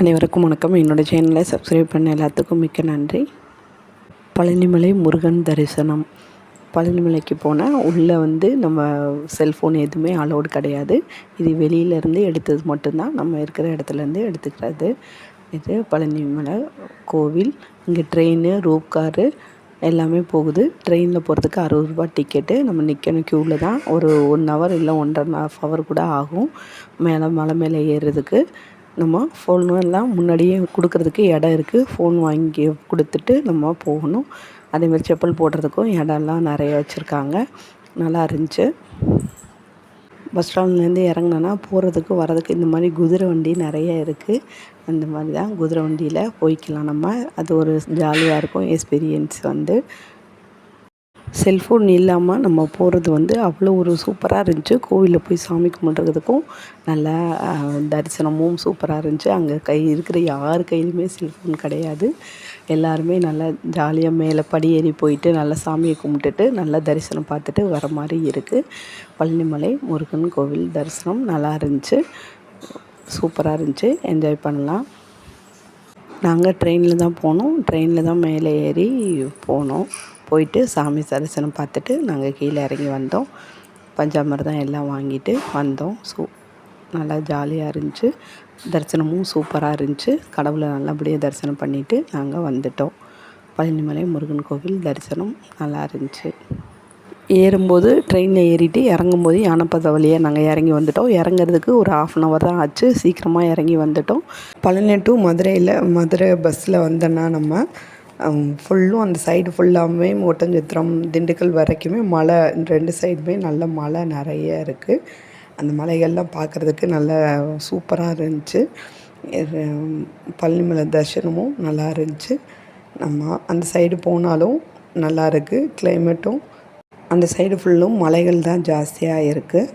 அனைவருக்கும் வணக்கம். என்னோடய சேனலை சப்ஸ்கிரைப் பண்ண எல்லாத்துக்கும் மிக்க நன்றி. பழனிமலை முருகன் தரிசனம். பழனிமலைக்கு போனால் உள்ளே வந்து நம்ம செல்ஃபோன் எதுவுமே அலோடு கிடையாது. இது வெளியிலேருந்து எடுத்தது மட்டும்தான். நம்ம இருக்கிற இடத்துலேருந்து எடுத்துக்கிறது. இது பழனிமலை கோவில். இங்கே ட்ரெயின் ரூப் காரு எல்லாமே போகுது. ட்ரெயினில் போகிறதுக்கு அறுபது ரூபா டிக்கெட்டு நம்ம நிற்கணும் க்யூவில் தான். ஒரு ஒன் ஹவர் இல்லை ஒன்றரை ஹாஃப் ஹவர் கூட ஆகும். மேலே மலை மேலே ஏறுறதுக்கு. நம்ம ஃபோன் எல்லாம் முன்னாடியே கொடுக்குறதுக்கு இடம் இருக்குது ஃபோன் வாங்கி கொடுத்துட்டு நம்ம போகணும். அதேமாதிரி செப்பல் போடுறதுக்கும் இடம்லாம் நிறைய வச்சுருக்காங்க. நல்லா இருந்துச்சு. பஸ் ஸ்டாண்ட்லேருந்து இறங்குனோன்னா போகிறதுக்கு வரதுக்கு இந்த மாதிரி குதிரை வண்டி நிறைய இருக்குது அந்த மாதிரி தான் குதிரை வண்டியில் போய்க்கலாம் நம்ம. அது ஒரு ஜாலியாக இருக்கும். எக்ஸ்பீரியன்ஸ் வந்து. செல்ஃபோன் இல்லாமல் நம்ம போகிறது வந்து அவ்வளோ ஒரு சூப்பராக இருந்துச்சு. கோவிலில் போய் சாமி கும்பிட்றதுக்கும் நல்லா தரிசனமும் சூப்பராக இருந்துச்சு. அங்கே கை இருக்கிற யார் கையிலுமே செல்ஃபோன் கிடையாது. எல்லாருமே நல்லா ஜாலியாக மேலே படி ஏறி போயிட்டு நல்லா சாமியை கும்பிட்டுட்டு நல்லா தரிசனம் பார்த்துட்டு வர மாதிரி இருக்குது பழனிமலை முருகன் கோவில் தரிசனம் நல்லா இருந்துச்சு. சூப்பராக இருந்துச்சு. என்ஜாய் பண்ணலாம். நாங்கள் ட்ரெயினில் தான் போனோம். ட்ரெயினில் தான் மேலே ஏறி போனோம். போயிட்டு சாமி தரிசனம் பார்த்துட்டு நாங்கள் கீழே இறங்கி வந்தோம். பஞ்சாமிர்தம் எல்லாம் வாங்கிட்டு வந்தோம். சூ நல்லா ஜாலியாக இருந்துச்சு. தரிசனமும் சூப்பராக இருந்துச்சு. கடவுளை நல்லபடியாக தரிசனம் பண்ணிவிட்டு நாங்கள் வந்துட்டோம். பழனிமலை முருகன் கோவில் தரிசனம் நல்லா இருந்துச்சு. ஏறும்போது ட்ரெயினில் ஏறிட்டு இறங்கும்போது யானைப்பத வழியாக நாங்கள் இறங்கி வந்துட்டோம். இறங்குறதுக்கு ஒரு ஆஃப் அன் ஹவர் தான் ஆச்சு. சீக்கிரமாக இறங்கி வந்துட்டோம். பழனி டு மதுரையில் மதுரை பஸ்ஸில் வந்தோன்னா நம்ம ஃபுல்லும் அந்த சைடு ஃபுல்லாமே ஒட்டஞ்சத்திரம் திண்டுக்கல் வரைக்குமே மலை ரெண்டு சைடுமே நல்ல மலை நிறைய இருக்குது அந்த மலைகள்லாம் பார்க்குறதுக்கு நல்ல சூப்பராக இருந்துச்சு. பழனிமலை தரிசனமும் நல்லா இருந்துச்சு. நம்ம அந்த சைடு போனாலும் நல்லா இருக்குது கிளைமேட்டும் அந்த சைடு ஃபுல்லும் மலைகள் தான் ஜாஸ்தியாக இருக்குது